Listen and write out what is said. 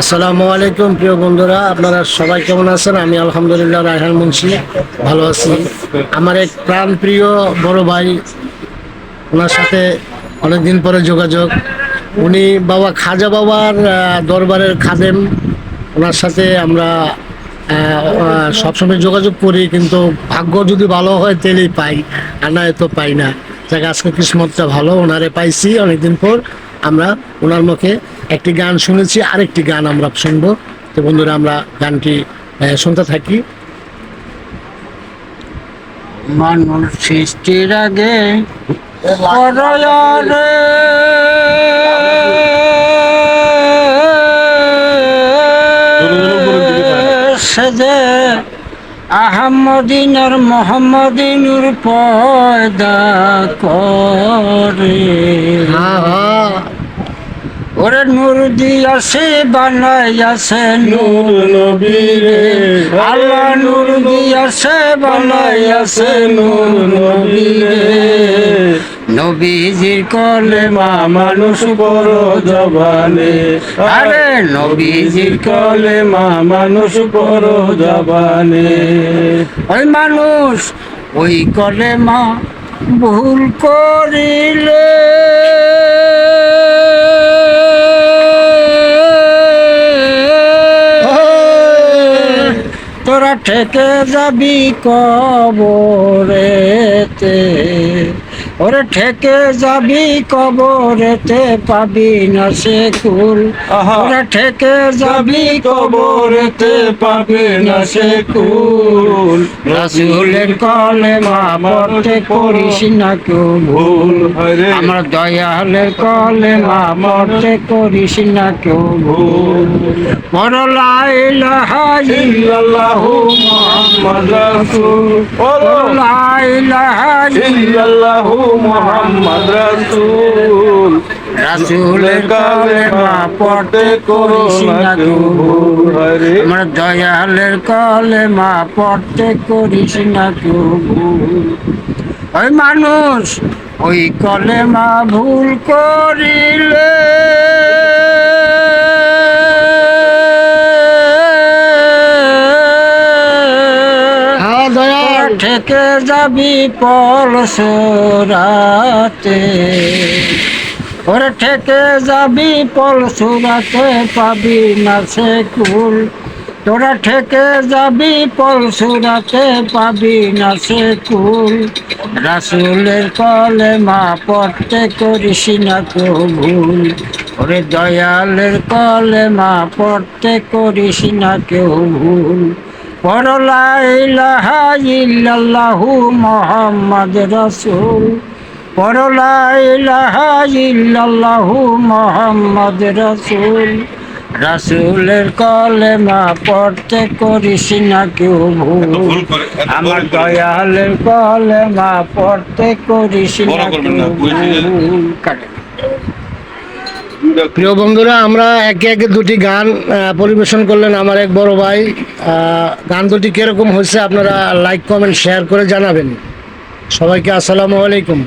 আসসালামু আলাইকুম, প্রিয় বন্ধুরা, আপনারা সবাই কেমন আছেন? আমি আলহামদুলিল্লাহ রায়হান মুন্সি, ভালো আছি। আমার এক প্রাণ প্রিয় বড় ভাই, ওনার সাথে অনেকদিন পরে যোগাযোগ। উনি বাবা খাজা বাবার দরবারের খাদেম। ওনার সাথে আমরা সবসময় যোগাযোগ করি, কিন্তু ভাগ্য যদি ভালো হয় তাহলেই পাই, আর না তো পাই না। যাকে, আজকে কিসমতটা ভালো, ওনারে পাইছি অনেকদিন পর। আমরা ওনার মুখে একটি গান শুনেছি আরেকটি গান আমরা শুনব। তো বন্ধুরা আমরা গানটি শুনতে থাকি। মানুষ সৃষ্টির আগে পরয়ারে সেজে আহমদিনার মোহাম্মদিনুর পয়দা করে। ওরে নূর দিয়াছে বানাইয়াছে নূর নবীরে। আল্লাহ নূর দিয়াছে বানাইয়াছে নূর নবীরে। নবীজির কলে মা মানুষ বড় জবানে। আরে নবীজির কলে মা মানুষ বড় জবানে। ওই মানুষ ওই কলে মা ভুল করিলে। তোরা ঠেকে যাবি কবরেতে। ওরে ঠেকে যাবি কবরেতে পাবি না সে কুল। ওরে ঠেকে যাবি কবরেতে পাবি না সে কুল। রাসুলের কলে মা পড়তে করিস না কেউ ভুল। আমার দয়ালের কলে মা পড়তে করিস না কেউ ভুল। বড় লাইলাহা ইল্লাল্লাহু মুহাম্মাদ রাসূল। বড় লাইলাহা ইল্লাল্লাহু মুহাম্মদ রাসূল। রাসূলের পড়তে করিস না আমার দয়ালের কলে মা পড়তে করিস না ওই মানুষ ওই কলে মা ভুল করিলে। হ্যাঁ ঠেকে যাবি পলসরাতে ওরে ঠেকে যাবি পলসুরাতে পাবি না সে কুল। তোরা ঠেকে যাবি পলসুরাতে পাবি না সে কুল। রাসুলের কলে মা পড়তে করিস না ভুল। ওরে দয়ালের কলে মা পড়তে করিস না কেউ ভুল। পরলা ইলাহা ইল্লাল্লাহু মুহাম্মদ রাসূল। পরলা ইলাহা ইল্লাল্লাহু মুহাম্মদ রাসূল। রাসূলের কলেমা পড়তে করিস না কেউ ভুল। আমার দয়ালের কলেমা পড়তে করিস না বড় কেউ। ভুল। প্রিয় বন্ধুরা আমরা একে একে দুটি গান পরিবেশন করলেন আমার এক বড় ভাই। আহ, গান দুটি কীরকম হয়েছে আপনারা লাইক কমেন্ট শেয়ার করে জানাবেন। সবাইকে আসসালামু আলাইকুম।